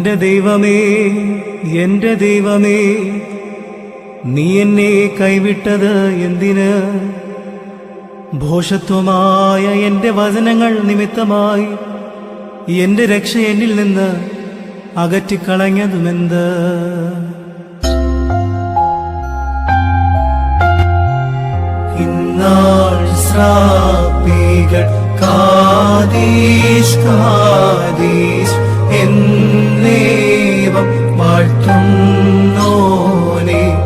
എന്റെ ദൈവമേ എന്റെ ദൈവമേ നീ എന്നെ കൈവിട്ടത് എന്തിന്? ഭോഷത്വമായ എന്റെ വചനങ്ങൾ നിമിത്തമായി എന്റെ രക്ഷ എന്നിൽ നിന്ന് അകറ്റിക്കളഞ്ഞതുമെന്ത്? ഇന്നാൾ കാതീഷ് കാതീഷ് എന്നേവം വാഴ്ത്തുന്നോനെ.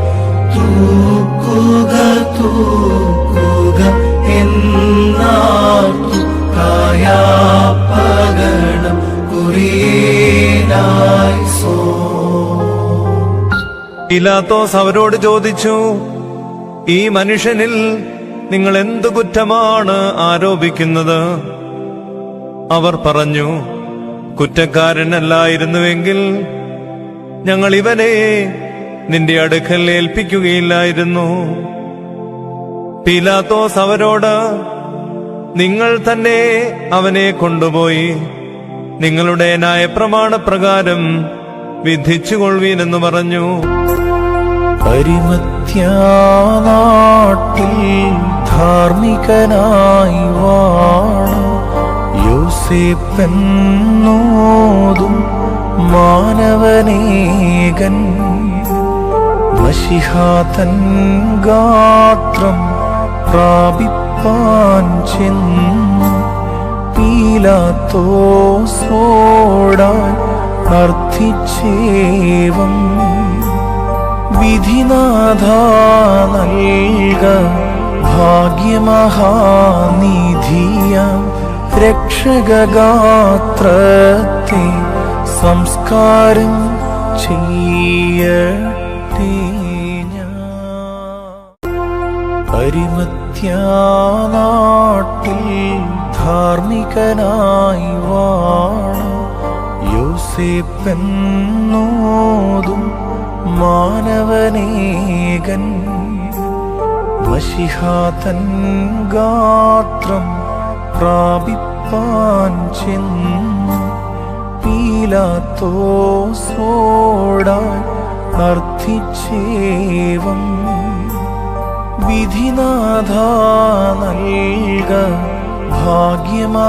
തൂക്കുക തൂക്കുക എന്നാർത്തു കായാപകണം കുറിയേനായി സോ. ഇലാത്തോസ് അവരോട് ചോദിച്ചു ഈ മനുഷ്യനിൽ നിങ്ങൾ എന്തു കുറ്റമാണ് ആരോപിക്കുന്നത്? അവർ പറഞ്ഞു കുറ്റക്കാരനല്ലായിരുന്നുവെങ്കിൽ ഞങ്ങൾ ഇവനെ നിന്റെ അടുക്കൽ ഏൽപ്പിക്കുകയില്ലായിരുന്നു. പീലാത്തോസ് അവരോട് നിങ്ങൾ തന്നെ അവനെ കൊണ്ടുപോയി. നിങ്ങളുടെ ന്യായപ്രമാണപ്രകാരം വിധിച്ചുകൊള്ളുവീനെന്ന് പറഞ്ഞു. പരിമത്യാനാട്ടിൽ ധാർമ്മികനായി വാണ യോസേപ്പെന്നോതും മാനവനേകൻ. മഷിഹാതൻ ഗാത്രം പ്രാപിപ്പാൻ ചെന്നു. പീലാത്തോസോടായി അർത്ഥിച്ചേവം. വിധിനാഥ നൽക ഭാഗ്യമഹാനിധിയ. രക്ഷകഗാത്രത്തെ സംസ്കാരം ചെയ്യ പരിമത്യാനാട്ടിൽ ധാർമ്മികനായി വാണ. യോസേപ്പെന്നോതും മാനവനേകൻ. മഷിഹാതൻ ഗാത്രം പ്രാപിപ്പാൻ ചെന്നു പീലാത്തോസോടായി അർത്ഥിച്ചേവം വിധിനാഥ നൽക ഭാഗ്യമഹാനിധിയ.